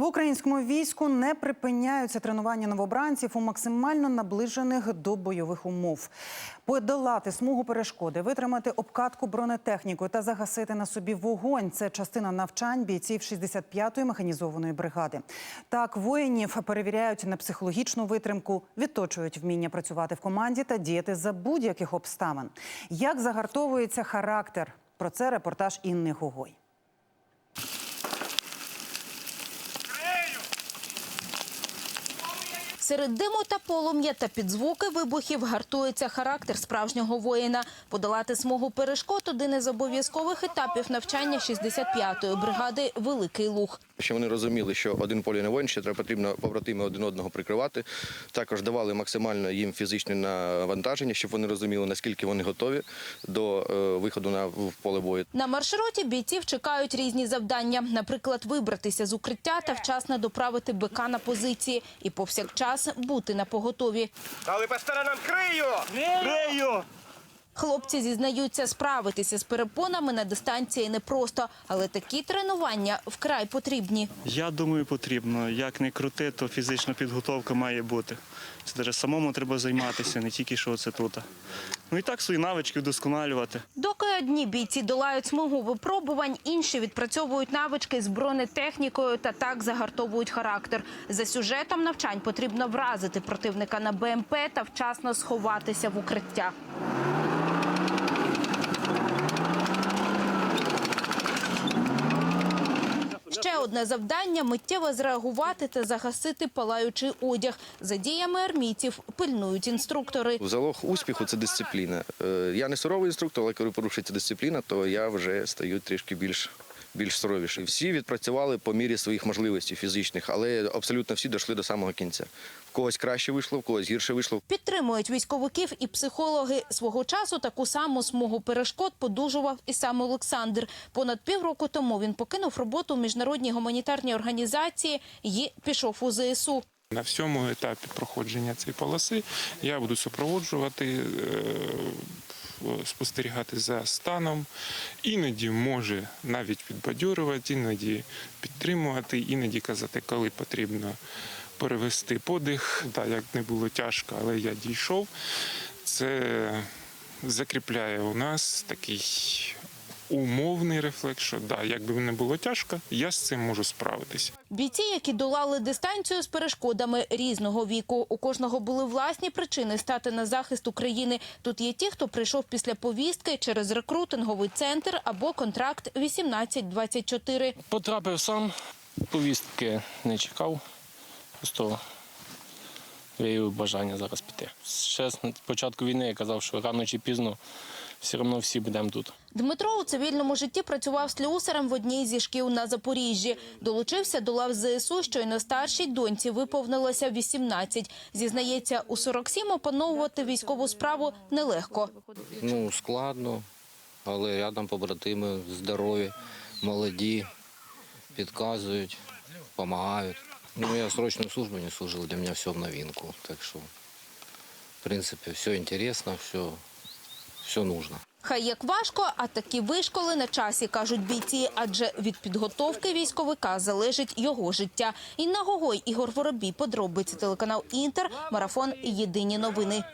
В українському війську не припиняються тренування новобранців у максимально наближених до бойових умов. Подолати смугу перешкоди, витримати обкатку бронетехнікою та загасити на собі вогонь. Це частина навчань бійців 65-ї механізованої бригади. Так воїнів перевіряють на психологічну витримку, відточують вміння працювати в команді та діяти за будь-яких обставин. Як загартовується характер? Про це репортаж Інни Гогой. Серед диму та полум'я та під звуки вибухів гартується характер справжнього воїна. Подолати смугу перешкод – один із обов'язкових етапів навчання 65-ї бригади «Великий Луг». Щоб вони розуміли, що один полі не воїн, ще треба потрібно побратими один одного прикривати. Також давали максимально їм фізичне навантаження, щоб вони розуміли, наскільки вони готові до е, виходу на в поле бою. На маршруті бійців чекають різні завдання. Наприклад, вибратися з укриття та вчасно доправити БК на позиції. І повсякчас бути на поготові. Дали по сторонам крию! Крию! Хлопці зізнаються, справитися з перепонами на дистанції непросто. Але такі тренування вкрай потрібні. Я думаю, потрібно. Як не крути, то фізична підготовка має бути. Це даже самому треба займатися, не тільки що це тут. Ну і так свої навички вдосконалювати. Доки одні бійці долають смугу випробувань, інші відпрацьовують навички з бронетехнікою та так загартовують характер. За сюжетом навчань потрібно вразити противника на БМП та вчасно сховатися в укриття. Ще одне завдання миттєво зреагувати та загасити палаючий одяг. За діями армійців пильнують інструктори. Залог успіху це дисципліна. Е, Я не суровий інструктор, але коли порушується дисципліна, то я вже стаю трішки більш. Більш суровіший. Всі відпрацювали по мірі своїх можливостей фізичних, але абсолютно всі дійшли до самого кінця. В когось краще вийшло, в когось гірше вийшло. Підтримують військовиків і психологи. Свого часу таку саму смугу перешкод подужував і сам Олександр. Понад півроку тому він покинув роботу в міжнародній гуманітарній організації і пішов у ЗСУ. На всьому етапі проходження цієї полоси я буду супроводжувати, е, спостерігати за станом. Іноді може навіть підбадьорювати, іноді підтримувати, іноді казати, коли потрібно перевести подих. Так, як не було тяжко, але я дійшов. Це закріпляє у нас такий умовний рефлекс, що да, якби не було тяжко, я з цим можу справитися. Бійці, які долали дистанцію з перешкодами різного віку. У кожного були власні причини стати на захист України. Тут є ті, хто прийшов після повістки через рекрутинговий центр або контракт 18-24. Потрапив сам, повістки не чекав. Просто виявив бажання зараз піти. Ще з початку війни я казав, що рано чи пізно все одно всі будемо тут. Дмитро у цивільному житті працював слюсарем в одній зі шкіл на Запоріжжі. Долучився до лав ЗСУ, щойно старшій доньці виповнилося 18. Зізнається, у 47 опановувати військову справу нелегко. Ну, складно, але рядом побратими здорові, молоді, підказують, допомагають. Ну, я срочную службу не служил, для меня все в новинку. Так что, в принципе, все интересно, все, все нужно. Хай як важко, а такі вишколи на часі, кажуть бійці, адже від підготовки військовика залежить його життя. Інна Гогой, Ігор Воробій, подробиці телеканал Інтер, марафон Єдині новини.